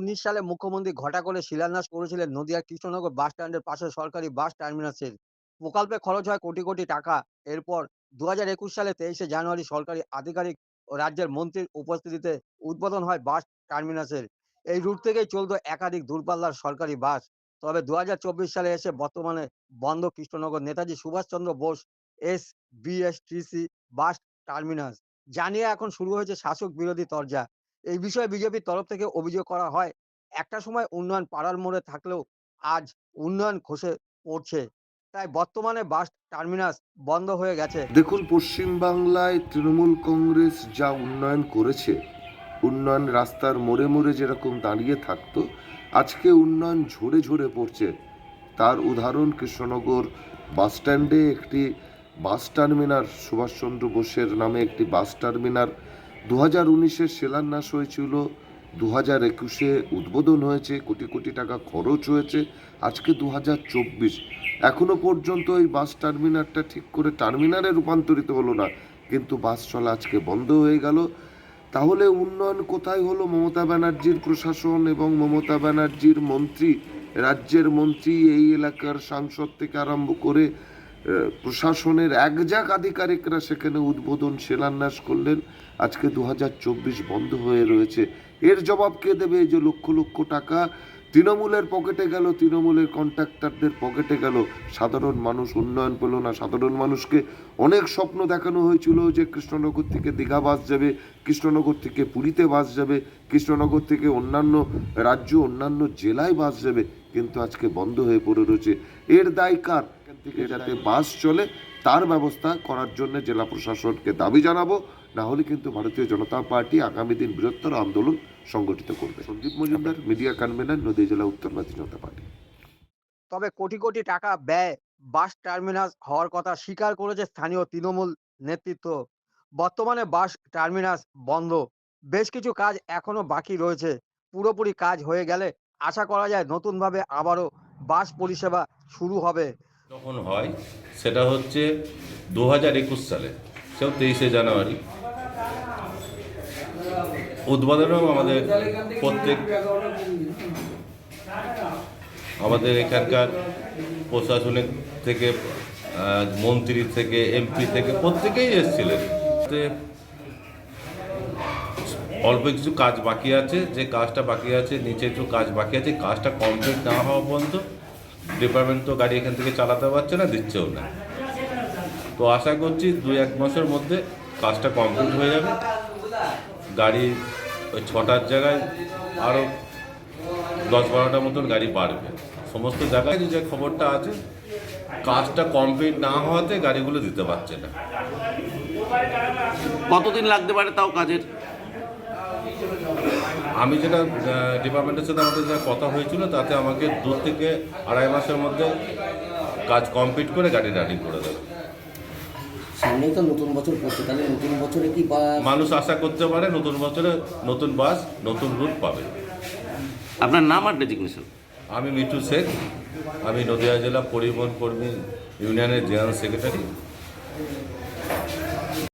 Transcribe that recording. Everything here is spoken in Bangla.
উনিশ সালে মুখ্যমন্ত্রী ঘটা করে শিলান্যাস করেছিলেন নদিয়ার কৃষ্ণনগর বাস স্ট্যান্ডের পাশে সরকারি বাস টার্মিনাসের। প্রকল্পে খরচ হয় কোটি কোটি টাকা। এরপর দু একুশ সালে তেইশে জানুয়ারি সরকারি আধিকারিক ও রাজ্যের মন্ত্রীর উপস্থিতিতে উদ্বোধন হয় বাস টার্মিনাসের। এই রুট থেকেই চলতো একাধিক দূরপাল্লার সরকারি বাস। তবে দু সালে এসে বর্তমানে বন্ধ Krishnanagar Netaji Subhashchandra Bose S BSTC bus terminus. জানিয়ে এখন শুরু হয়েছে শাসক বিরোধী তরজা। এই বিষয়ে বিজেপির তরফ থেকে অভিযোগ করা হয়, একটা সময় উন্নয়ন পাড়ার মোড়ে থাকলেও আজ উন্নয়ন খসে পড়ছে। তাই বর্তমানে বাস টার্মিনাস বন্ধ হয়ে গেছে। দেখুন পশ্চিমবাংলায় তৃণমূল কংগ্রেস যা উন্নয়ন করেছে, উন্নয়ন রাস্তার মোড়ে মোড়ে যেরকম দাঁড়িয়ে থাকতো, আজকে উন্নয়ন ঝরে ঝরে পড়ছে। তার উদাহরণ কৃষ্ণনগর বাস স্ট্যান্ডে একটি বাস টার্মিনাল সুভাষচন্দ্র বোসের নামে একটি বাস টার্মিনাল দু হাজার উনিশে শিলান্যাস হয়েছিল দু হাজার একুশে উদ্বোধন হয়েছে, কোটি কোটি টাকা খরচ হয়েছে, আজকে দু হাজার চব্বিশ। এখনও পর্যন্ত এই বাস টার্মিনালটা ঠিক করে টার্মিনালে রূপান্তরিত হলো না, কিন্তু বাস চলা আজকে বন্ধ হয়ে গেল। তাহলে উন্নয়ন কোথায় হলো? মমতা ব্যানার্জির প্রশাসন এবং মমতা ব্যানার্জির মন্ত্রী, রাজ্যের মন্ত্রী এই এলাকার সাংসদ থেকে আরম্ভ করে প্রশাসনের একজাক আধিকারিকরা সেখানে উদ্বোধন শিলান্যাস করলেন। আজকে দু হাজার চব্বিশ বন্ধ হয়ে রয়েছে। এর জবাব কে দেবে? এই যে লক্ষ লক্ষ টাকা তৃণমূলের পকেটে গেল, তৃণমূলের কন্ট্রাক্টরদের পকেটে গেল। সাধারণ মানুষ উন্নয়ন পেল না। সাধারণ মানুষকে অনেক স্বপ্ন দেখানো হয়েছিল যে কৃষ্ণনগর থেকে দীঘা বাস যাবে, কৃষ্ণনগর থেকে পুরীতে বাস যাবে, কৃষ্ণনগর থেকে অন্যান্য রাজ্য, অন্যান্য জেলায় বাস যাবে, কিন্তু আজকে বন্ধ হয়ে পড়ে রয়েছে। এর দায় কার? থেকে যাতে বাস চলে তার ব্যবস্থা করার জন্য জেলা প্রশাসনকে দাবি জানাব। না হলে কিন্তু ভারতীয় জনতা পার্টি আগামী দিন বৃহত্তর আন্দোলন সংগঠিত করবে। সন্দীপ মজুমদার মিডিয়া কনভেনার নদী জেলা উত্তর ভারতীয় জনতা পার্টি। তবে কোটি কোটি টাকা ব্যয় বাস টার্মিনাস হওয়ার কথা স্বীকার করেছে স্থানীয় তৃণমূল নেতৃত্ব। বর্তমানে বাস টার্মিনাস বন্ধ। বেশ কিছু কাজ এখনও বাকি রয়েছে। পুরোপুরি কাজ হয়ে গেলে আশা করা যায় নতুনভাবে আবারও বাস পরিষেবা শুরু হবে। যখন হয়, সেটা হচ্ছে দু হাজার একুশ সালে, সেও তেইশে জানুয়ারি। উদ্বোধনেও আমাদের প্রত্যেক আমাদের এখানকার প্রশাসনিক থেকে মন্ত্রী থেকে, এমপি থেকে প্রত্যেকেই এসেছিলেন। অল্প কিছু কাজ বাকি আছে, যে কাজটা বাকি আছে, নিচে একটু কাজ বাকি আছে, কাজটা কমপ্লিট না হওয়া পর্যন্ত ডিপার্টমেন্ট তো গাড়ি এখান থেকে চালাতে পারছে না, দিচ্ছেও না। তো আশা করছি দুই এক মাসের মধ্যে কাজটা কমপ্লিট হয়ে যাবে। গাড়ি ওই ছটার জায়গায় আরও দশ বারোটার মতন গাড়ি বাড়বে। সমস্ত জায়গায় যে খবরটা আছে, কাজটা কমপ্লিট না হওয়াতে গাড়িগুলো দিতে পারছে না। কতদিন লাগতে পারে তাও কাজের? আমি যেটা ডিপার্টমেন্টের সাথে আমাদের যা কথা হয়েছিল তাতে আমাকে দু থেকে আড়াই মাসের মধ্যে কাজ কমপ্লিট করে গাড়ি রানিং করে দেবে। সামনেই তো নতুন বছর পড়ছে তাহলে নতুন বছরে কি মানুষ আশা করতে পারে নতুন বছরে নতুন বাস নতুন রুট পাবে। আপনার নাম আর ডেজিগনেশন আমি মিঠু শেখ আমি নদিয়া জেলা পরিবহন কর্মী ইউনিয়নের জেনারেল সেক্রেটারি।